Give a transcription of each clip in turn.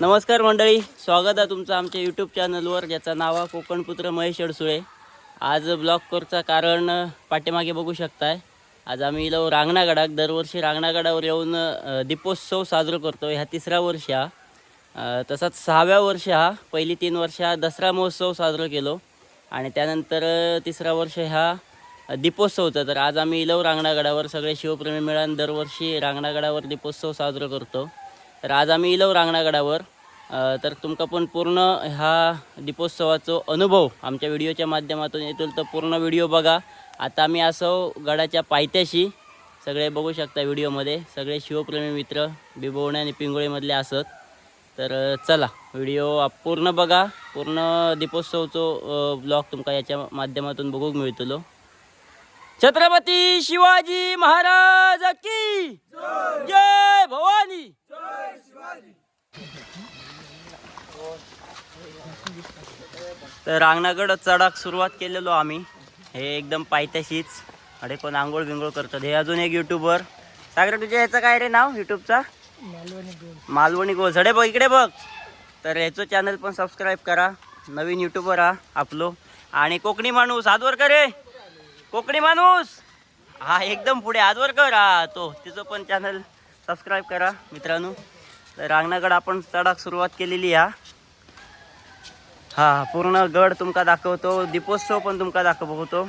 नमस्कार मंडळी स्वागत आहे तुमचं आमच्या यूट्यूब चॅनलवर ज्याचं नाव आहे कोकणपुत्र महेश अडसुळे. आज ब्लॉग करचा कारण पाठीमागे बघू शकताय. आज आम्ही इलो रांगणागडाक दरवर्षी रांगणागडावर येऊन दीपोत्सव साजरा करतो ह्या तिसरा वर्ष हा. तसाच सहाव्या वर्ष हा. पहिली तीन वर्ष हा दसरा महोत्सव साजरा केलो. आणि त्यानंतर तिसरा वर्ष ह्या दीपोत्सवचा. तर आज आम्ही इलव रांगणागडावर सगळे शिवप्रेमी मिळून दरवर्षी रांगणागडावर दीपोत्सव साजरा करतो. तर आज आम्ही इलव रांगणागडावर. तर तुमका पण पूर्ण ह्या दीपोत्सवाचा अनुभव आमच्या व्हिडिओच्या माध्यमातून येतील तर पूर्ण व्हिडिओ बघा. आता आम्ही असो गडाच्या पायथ्याशी सगळे बघू शकता व्हिडिओमध्ये. सगळे शिवप्रेमी मित्र बिबवणे आणि पिंगोळीमधले असत. तर चला व्हिडिओ आप- पूर्ण बघा. पूर्ण दीपोत्सवचो ब्लॉग तुमका याच्या माध्यमातून बघूक मिळतलो. छत्रपती शिवाजी महाराज की जय भवानी. तर रांगणागड चढाक सुरुवात केलेलो आम्ही. हे एकदम पायथ्याशीच अरे कोण आंघोळ बिंघोळ करतात. हे अजून एक युट्यूबर सागर तुझ्या याचं काय रे नाव? युट्यूबचा मालवणी गोल झडे बघ इकडे बघ. तर ह्याचं चॅनल पण सबस्क्राईब करा. नवीन युट्यूबर हा आपलो. आणि कोकणी माणूस आजवर करे रे. कोकणी माणूस! हा एकदम पुढे आजवर कर. हा तो तिचं पण चॅनल सबस्क्राईब करा मित्रांनो. तर रांगणागड आपण चढाक सुरुवात केलेली हा. हा पूर्ण गड तुमका दाखवतो दीपोत्सव पण तुमका दाखवतो.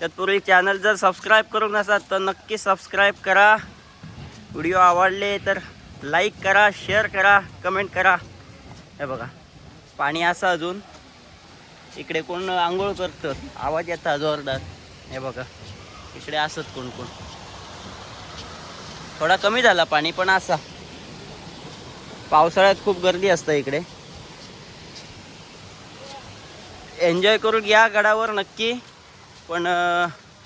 तत्पूर्वी चॅनल जर सबस्क्राईब करून नसाल तर नक्की सबस्क्राईब करा. व्हिडिओ आवडले तर लाईक करा शेअर करा कमेंट करा. हे बघा पाणी असं अजून. इकडे कोण आंघोळ करतं आवाज येता जोरदार. हे बघा इकडे असत कोण कोण. थोडा कमी झाला पाणी पण असा. पावसाळ्यात खूप गर्दी असते इकडे. एन्जॉय करून या गडावर नक्की पण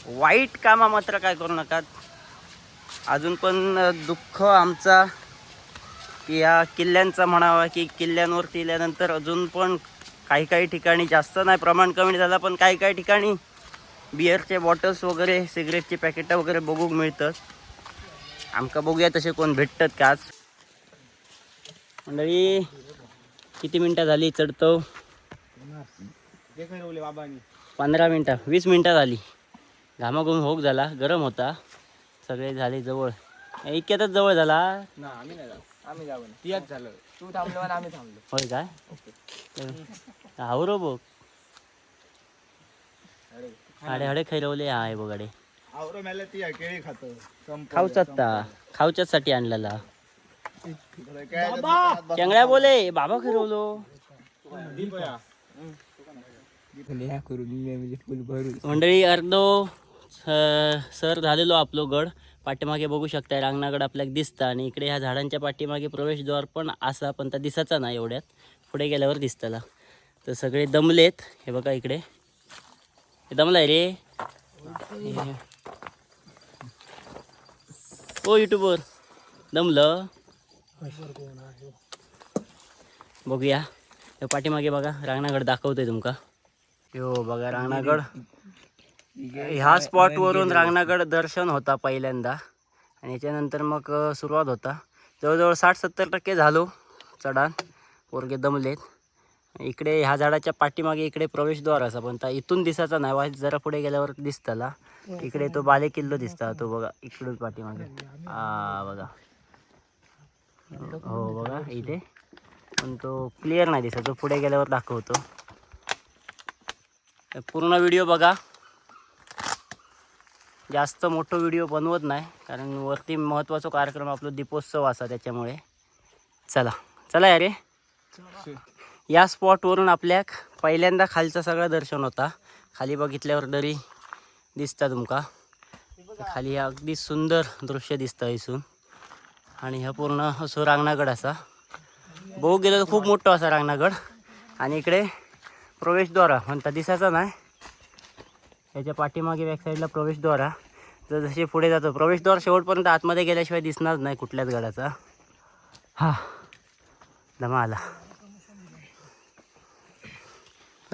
वाईट कामा मात्र काय करू नका अजून पण दुःख आमचा की या किल्ल्यांचा म्हणावा की किल्ल्यांवरती इल्यानंतर अजून पण काही काही ठिकाणी जास्त नाही प्रमाण कमी झाला पण काही काही ठिकाणी बिअरचे बॉटल्स वगैरे सिगरेटची पॅकेटं वगैरे बघूक मिळतात. आमका बघूया तसे कोण भेटतात का आज. मंडळी किती मिनटं झाली चढतो पंधरा मिनटं वीस मिनटं झाली. घामाघूम होक झाला गरम होता. सगळे झाले जवळ. इतक्यातच जवळ झाला. होय काय? आवरो बघ. हाडे हाडे खैरवले आहे बघाडे आवरो मेला ती केळी खातो. खाऊचाच ता खाऊच्याच साठी आणलेला. काय चंगड्या बोले बाबा खैरवलो. मंडळी अर्धो सर झालेलो आपलो गड. पाठीमागे बघू शकताय रांगणागड आपल्याला दिसता आणि इकडे ह्या झाडांच्या पाठीमागे प्रवेशद्वार पण असा पण त्या दिसाचा नाही एवढ्यात. पुढे गेल्यावर दिसताला. तर सगळे दमलेत. हे बघा इकडे. दमलाय रे. ओ युट्यूबवर दमलं. बघूया. पाठीमागे बघा रांगणागड दाखवतोय तुमका. यो बघा रांगणागड ह्या स्पॉटवरून रांगणागड दर्शन होता पहिल्यांदा. आणि याच्यानंतर मग सुरुवात होता. जवळजवळ साठ सत्तर टक्के झालो चढान. पोरगे दमलेत. इकडे ह्या झाडाच्या पाठीमागे इकडे प्रवेशद्वार असा पण त्या इथून दिसायचा नाही. वाईट जरा पुढे गेल्यावर दिसताला इकडे तो बाले किल्लो दिसता तो बघा इकडून पाठीमागे. हा बघा. हो बघा इथे. पण तो क्लिअर नाही दिसत. तो पुढे गेल्यावर दाखवतो. पूर्ण व्हिडिओ बघा. जास्त मोठं व्हिडिओ बनवत नाही कारण वरती महत्त्वाचा कार्यक्रम आपला दीपोत्सव असा त्याच्यामुळे. चला. चला या रे. या स्पॉटवरून आपल्याक पहिल्यांदा खालचा सगळं दर्शन होता. खाली बघितल्यावर दरी दिसता तुमका खाली अगदी सुंदर दृश्य दिसतं इथून आणि हा पूर्ण असो रांगणागड असा. बघू गेलं तर खूप मोठं असा रांगणागड. आणि इकडे प्रवेशद्वारा म्हणता दिसायचा नाही. याच्या पाठीमागे बॅक साईडला प्रवेशद्वारा. जर जसे पुढे जातो प्रवेशद्वार शेवटपर्यंत आतमध्ये गेल्याशिवाय दिसणार नाही कुठल्याच गडाचा. हा. दमा आला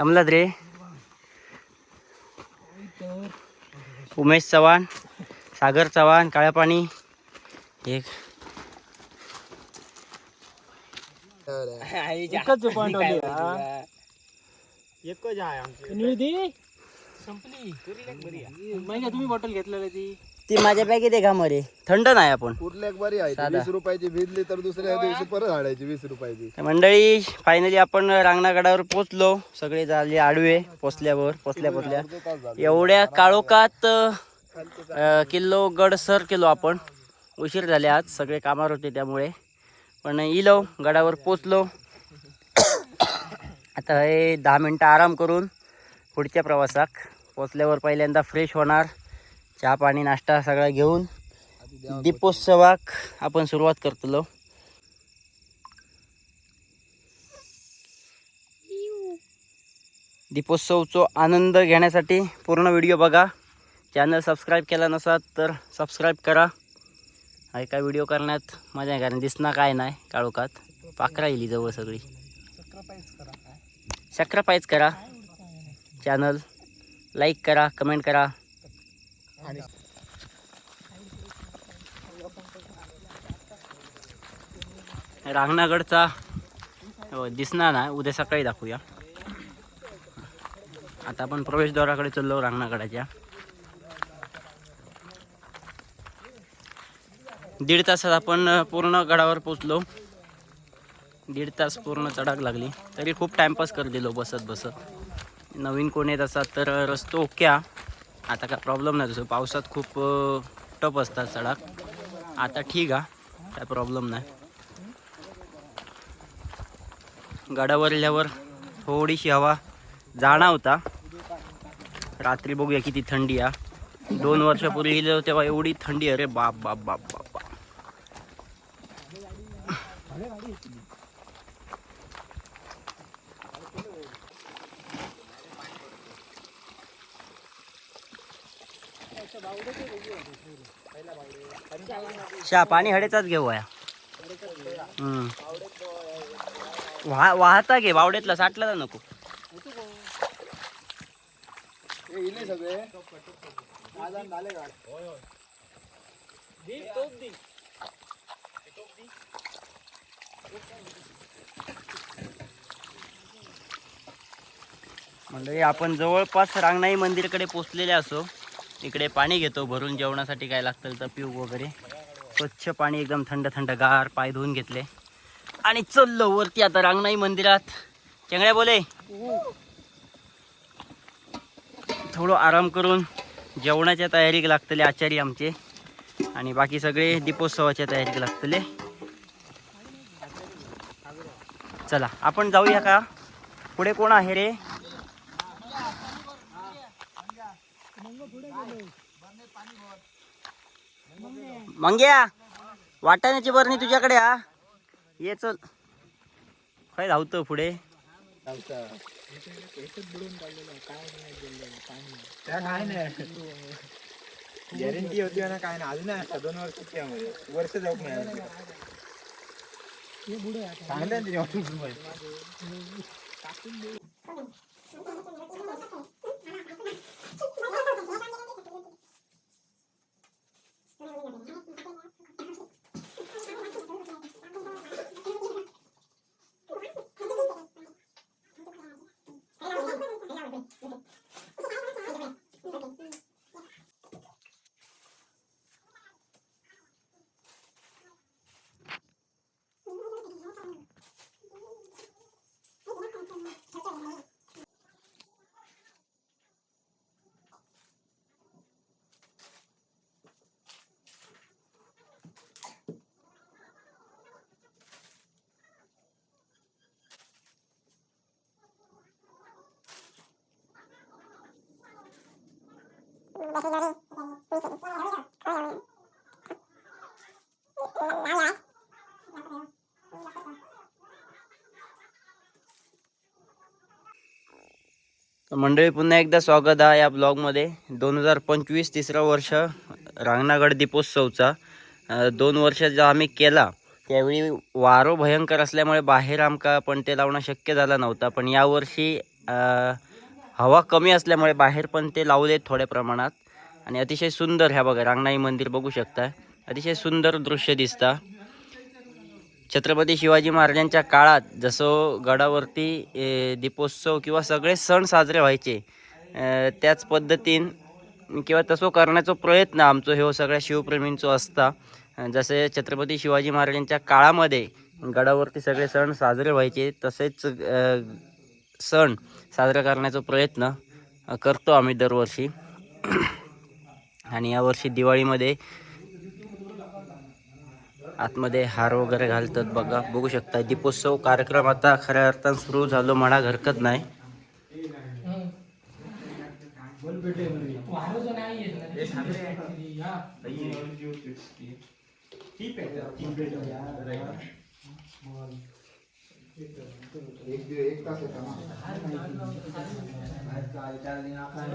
दमलात रे. उमेश चव्हाण सागर चव्हाण काळ्या पाणी. एक. एकच पॉइंट एकच आहे आमची. संपली. तुम्ही बॉटल घेतलेली ती. ती माझ्या बॅगेत आहे का मरे थंड नाही आपण. कुठल्या एक बरी आहे ती. साधा. वीस रुपयाची भिजली तर दुसऱ्या दिवशी परत हाडायची वीस रुपयाची. तर मंडळी फायनली आपण रांगणागडावर पोचलो सगळे झाले आडवे पोचल्यावर पोचल्या पोचल्या. अर्धा तास झाला. एवढ्या काळोखात अ, किल्लो गड सर केलो आपण. उशीर झाले आज सगळे कामावर होते त्यामुळे. पण इलो गडावर पोचलो. आता हे दहा मिनटं आराम करून पुढच्या प्रवासाक पोचल्यावर पहिल्यांदा फ्रेश होणार. चहा पाणी नाश्ता सगळा घेऊन दीपोत्सवाक आपण सुरुवात करतलो. दीपोत्सवचो आनंद घेण्यासाठी पूर्ण व्हिडिओ बघा. चॅनल सबस्क्राईब केला नसात तर सबस्क्राईब करा. हा काय व्हिडिओ करण्यात मजा आहे कारण दिसणार काय नाही काळोखात. पाखरा येईल जवळ सगळी. सक्रापाईज करा. चॅनल लाईक करा कमेंट करा. रांगणागडचा हो, दिसणार ना उद्या सकाळी दाखवूया. आता आपण प्रवेशद्वाराकडे चाललो रांगणागडाच्या. दीड तासात आपण पूर्ण गडावर पोचलो दीड तास पूर्ण चढाक लागली. तरी खूप टाइमपास कर दिलो बसत बसत नवीन कोण येत असतात तर रस्तो ओके हा. आता काय प्रॉब्लेम नाही. तसं पावसात खूप टप असतात सडाक आता ठीक हा काय प्रॉब्लेम नाही. गडावरल्यावर थोडीशी हवा जाणवता. रात्री बघूया किती थंडी आ दोन वर्षापूर्वी गेलो तेव्हा एवढी थंडी. अरे बाप बाप बाप बाप बाप. अच्छा पाणी हडेचाच घेऊ या. हम्म. वाह वाहता घे बावडेतला साठला तर नको. म्हणजे आपण जवळपास रांगणाई मंदिरकडे पोचलेले असो. इकडे पाणी घेतो भरून जेवणासाठी काय लागतं तर पिऊ वगैरे. स्वच्छ पाणी एकदम थंड थंड गार पाय धुवून घेतले. आणि चललो वरती आता रांगणाई मंदिरात. चेंगड्या बोले. थोडं आराम करून जेवणाच्या तयारीक लागतले आचारी आमचे. आणि बाकी सगळे दीपोत्सवाच्या तयारीक लागतले. चला आपण जाऊया का? पुढे कोण आहे रे? मंग्या वाटाण्याची बरणी तुझ्याकडे हा. ये चल. काय धावतो पुढे? त्या काय नाही गॅरंटी होती ना काय नाही. अजून आहे दोन वर्ष त्यामध्ये वर्ष जाऊ नाही. चांगलं मंडळी पुन्हा एकदा स्वागत आहे या ब्लॉगमध्ये. दोन हजार पंचवीस तिसरं वर्ष रांगणागड दीपोत्सवचा. दोन वर्ष जो आम्ही केला त्यावेळी वारो भयंकर असल्यामुळे बाहेर आमका पण ते लावणं शक्य झालं नव्हता. पण यावर्षी हवा कमी असल्यामुळे बाहेर पण ते लावले थोड्या प्रमाणात. आणि अतिशय सुंदर ह्या बघा रांगणाई मंदिर बघू शकता. अतिशय सुंदर दृश्य दिसता. छत्रपती शिवाजी महाराजांच्या काळात जसं गडावरती दीपोत्सव किंवा सगळे सण साजरे व्हायचे त्याच पद्धतीन किंवा तसं करण्याचा प्रयत्न आमचो ह्यो सगळ्या शिवप्रेमींचो असता. जसे छत्रपती शिवाजी महाराजांच्या काळामध्ये गडावरती सगळे सण साजरे व्हायचे तसेच सण साजरा करण्याचा प्रयत्न करतो आम्ही दरवर्षी. आणि यावर्षी दिवाळीमध्ये आतमध्ये हार वगैरे घालतात. बघा बघू शकता दीपोत्सव कार्यक्रम आता खऱ्या अर्थानं सुरू झालो. म्हणा हरकत नाही.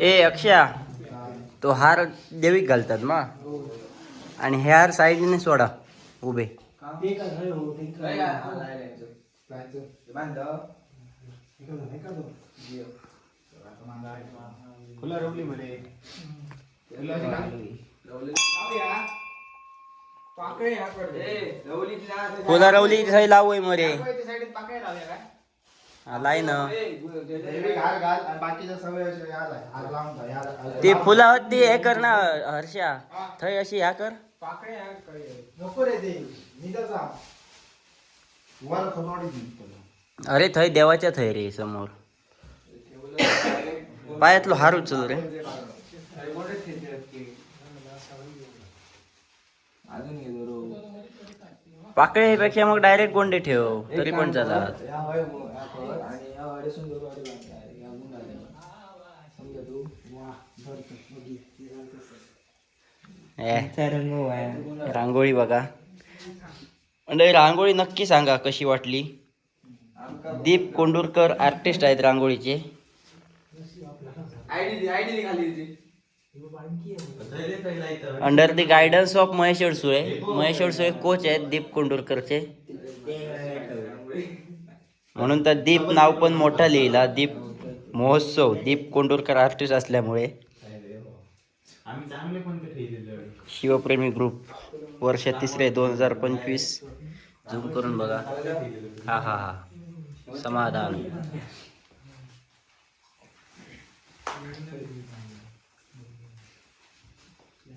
ए अक्षया तो हार देवीक घालतात मग आणि हे हार साईडने सोडा उभे. फुलं रवली रवली फुला रवली थंय लावूय मरे हा, लाय ना. ते फुला होत ती हे कर ना हर्षा. थंय अशी ह्या कर. अरे थंय देवाच्या थंय रे समोर. पायातलो हार उचल रे. अजून रो पेक्षा मग डायरेक्ट गोंडे ठेव तरी पण चालत या या आणि या या समजा तू वा. ए, रांगोळी बघा. म्हणजे रांगोळी नक्की सांगा कशी वाटली? दीप कोंडूरकर आर्टिस्ट आहेत रांगोळीचे. Under the guidance of Mahesh Adsule Mahesh Adsule coach आहेत दीप कोंडुरकरचे म्हणून तर दीप नाव पण मोठा लिहिला. दीप महोत्सव दीप कोंडुरकर आर्टिस्ट असल्यामुळे. शिवप्रेमी ग्रुप वर्ष तिसरे दोन हजार पंचवीस. झूम करून बघा. हा हा हा. समाधान.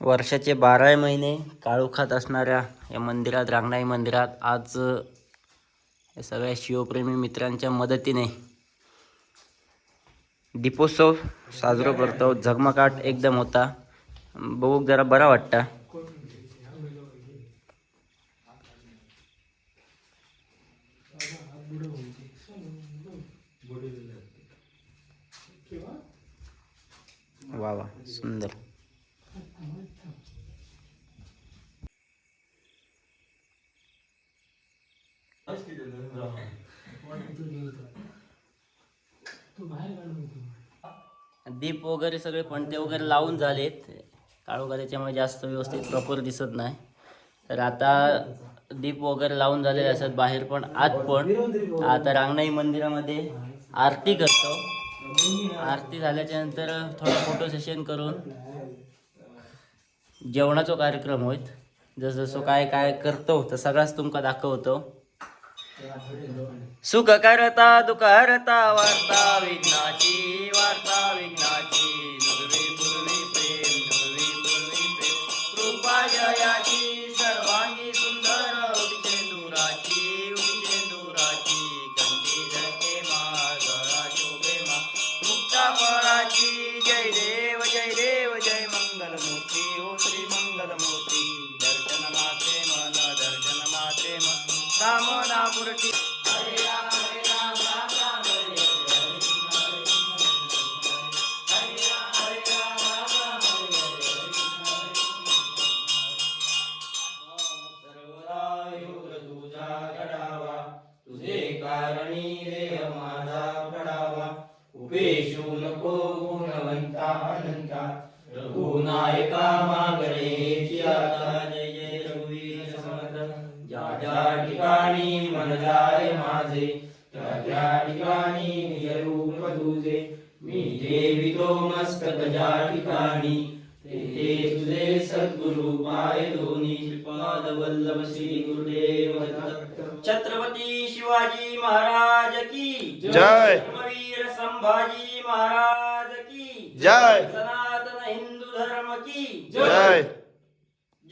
वर्षाचे बारा महिने काळोखात असणाऱ्या या मंदिरात रांगणाई मंदिरात आज या सगळ्या शिवप्रेमी मित्रांच्या मदतीने दीपोत्सव साजरा करतो. झगमगाट एकदम होता. बघूक जरा बरा वाटता वा वा सुंदर. दीप वगैरे सगळे पणते वगैरे लावून झालेत. काळोखा त्याच्यामुळे जास्त व्यवस्थित प्रॉपर दिसत नाही. तर आता दीप वगैरे लावून झालेले असतात बाहेर पण आत पण. आता रांगणाई मंदिरामध्ये आरती करतो. आरती झाल्याच्यानंतर थोडं फोटो सेशन करून जेवणाचा कार्यक्रम होईत. जसं जसं काय काय करतो तर सगळाच तुमका दाखवतो. सुख करता दुख हरता वार्ता विघ्नाची वार्ता विघ्नाची Thank you. उपेशो नको गुणवंता अनंता रघुनायका जय रघुवीर समर्थ। ज्या ज्या ठिकाणी मन जाय माझे। त्या त्या ठिकाणी तुझे मी देवितो मस्तक ज्या ठिकाणी ते तुझे सद्गुरु पाय दोन्ही। पाद वल्लभ श्री गुरुदेव छत्रपती शिवाजी महाराज की जय। संभाजी महाराज की जय. सनातन हिंदू धर्म की जय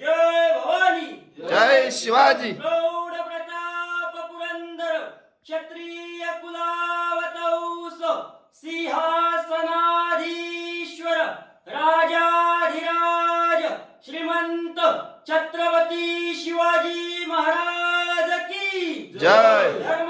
जय भवानी जय शिवाजी प्रौढ प्रताप पुरंदर क्षत्रिय कुलावतौस सिंहासनाधीश्वर राजाधिराज श्रीमंत छत्रपती शिवाजी महाराज की जय. धर्मवीर